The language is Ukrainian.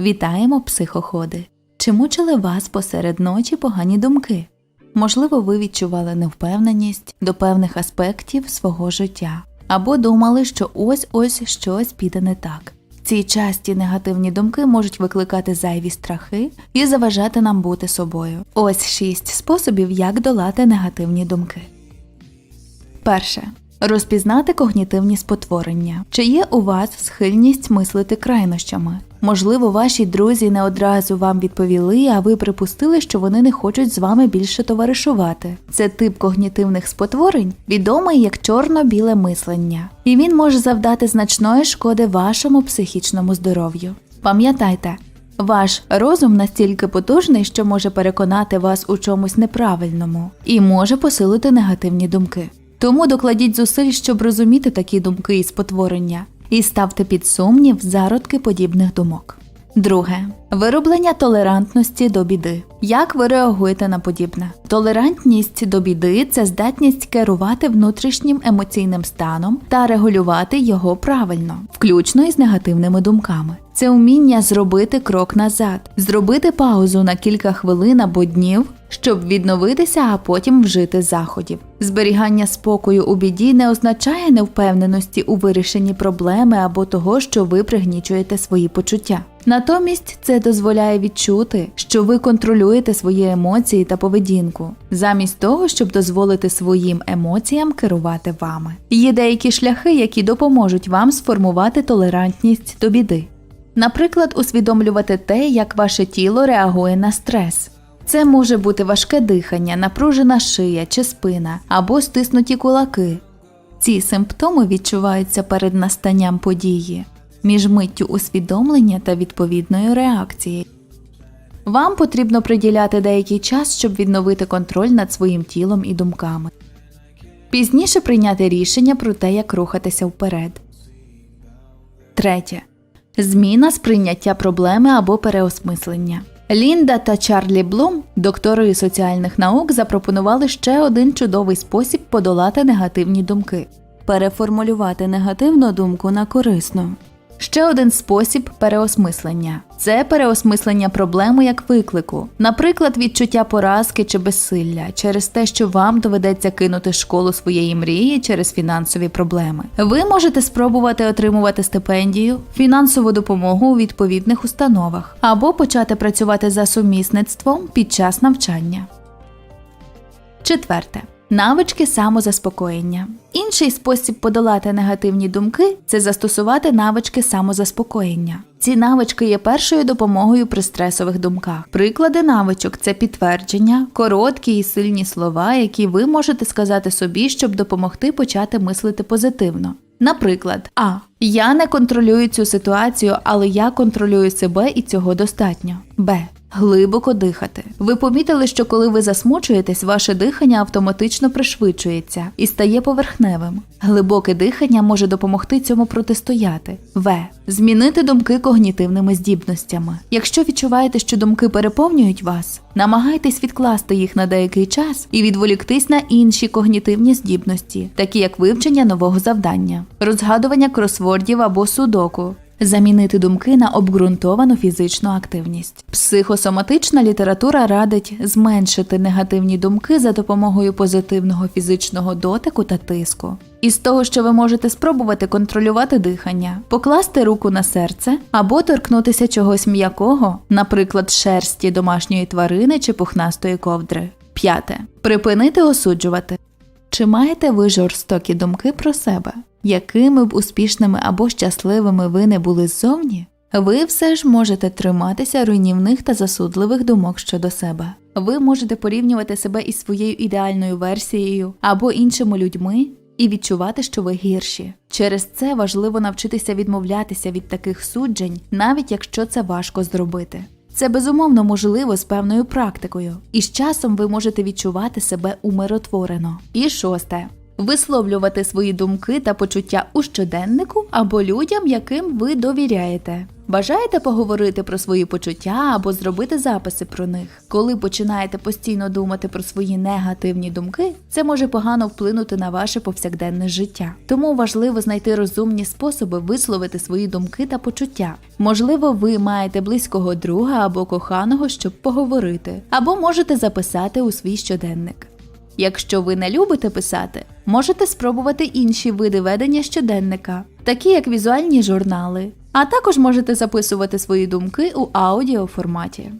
Вітаємо, психоходи! Чи мучили вас посеред ночі погані думки? Можливо, ви відчували невпевненість до певних аспектів свого життя, або думали, що ось ось щось піде не так. Ці часті негативні думки можуть викликати зайві страхи і заважати нам бути собою. Ось шість способів, як долати негативні думки. Перше. Розпізнати когнітивні спотворення. Чи є у вас схильність мислити крайнощами? Можливо, ваші друзі не одразу вам відповіли, а ви припустили, що вони не хочуть з вами більше товаришувати. Це тип когнітивних спотворень, відомий як чорно-біле мислення, і він може завдати значної шкоди вашому психічному здоров'ю. Пам'ятайте, ваш розум настільки потужний, що може переконати вас у чомусь неправильному і може посилити негативні думки. Тому докладіть зусиль, щоб розуміти такі думки і спотворення, і ставте під сумнів зародки подібних думок. Друге вироблення толерантності до біди. Як ви реагуєте на подібне? Толерантність до біди це здатність керувати внутрішнім емоційним станом та регулювати його правильно, включно із негативними думками. Це вміння зробити крок назад, зробити паузу на кілька хвилин або днів, щоб відновитися, а потім вжити заходів. Зберігання спокою у біді не означає невпевненості у вирішенні проблеми або того, що ви пригнічуєте свої почуття. Натомість це дозволяє відчути, що ви контролюєте свої емоції та поведінку, замість того, щоб дозволити своїм емоціям керувати вами. Є деякі шляхи, які допоможуть вам сформувати толерантність до біди. Наприклад, усвідомлювати те, як ваше тіло реагує на стрес. Це може бути важке дихання, напружена шия чи спина або стиснуті кулаки. Ці симптоми відчуваються перед настанням події, між миттю усвідомлення та відповідною реакцією. Вам потрібно приділяти деякий час, щоб відновити контроль над своїм тілом і думками. Пізніше прийняти рішення про те, як рухатися вперед. Третє. Зміна сприйняття проблеми або переосмислення. Лінда та Чарлі Блум, доктори соціальних наук, запропонували ще один чудовий спосіб подолати негативні думки переформулювати негативну думку на корисну. Ще один спосіб переосмислення це переосмислення проблеми як виклику, наприклад, відчуття поразки чи безсилля через те, що вам доведеться кинути школу своєї мрії через фінансові проблеми. Ви можете спробувати отримувати стипендію, фінансову допомогу у відповідних установах або почати працювати за сумісництвом під час навчання. Четверте. Навички самозаспокоєння. Інший спосіб подолати негативні думки це застосувати навички самозаспокоєння. Ці навички є першою допомогою при стресових думках. Приклади навичок це підтвердження, короткі і сильні слова, які ви можете сказати собі, щоб допомогти почати мислити позитивно. Наприклад, А. Я не контролюю цю ситуацію, але я контролюю себе і цього достатньо. Б. Глибоко дихати. Ви помітили, що коли ви засмучуєтесь, ваше дихання автоматично пришвидшується і стає поверхневим. Глибоке дихання може допомогти цьому протистояти. В. Змінити думки когнітивними здібностями. Якщо відчуваєте, що думки переповнюють вас, намагайтесь відкласти їх на деякий час і відволіктись на інші когнітивні здібності, такі як вивчення нового завдання, розгадування кросвордів або судоку. Замінити думки на обґрунтовану фізичну активність. Психосоматична література радить зменшити негативні думки за допомогою позитивного фізичного дотику та тиску. Із того, що ви можете спробувати контролювати дихання, покласти руку на серце або торкнутися чогось м'якого, наприклад, шерсті домашньої тварини чи пухнастої ковдри. П'яте. Припинити осуджувати. Чи маєте ви жорстокі думки про себе? Якими б успішними або щасливими ви не були ззовні, ви все ж можете триматися руйнівних та засудливих думок щодо себе. Ви можете порівнювати себе із своєю ідеальною версією або іншими людьми і відчувати, що ви гірші. Через це важливо навчитися відмовлятися від таких суджень, навіть якщо це важко зробити. Це безумовно можливо з певною практикою, і з часом ви можете відчувати себе умиротворено. І шосте. Висловлювати свої думки та почуття у щоденнику або людям, яким ви довіряєте. Бажаєте поговорити про свої почуття або зробити записи про них? Коли починаєте постійно думати про свої негативні думки, це може погано вплинути на ваше повсякденне життя. Тому важливо знайти розумні способи висловити свої думки та почуття. Можливо, ви маєте близького друга або коханого, щоб поговорити, або можете записати у свій щоденник. Якщо ви не любите писати, можете спробувати інші види ведення щоденника, такі як візуальні журнали, а також можете записувати свої думки у аудіоформаті.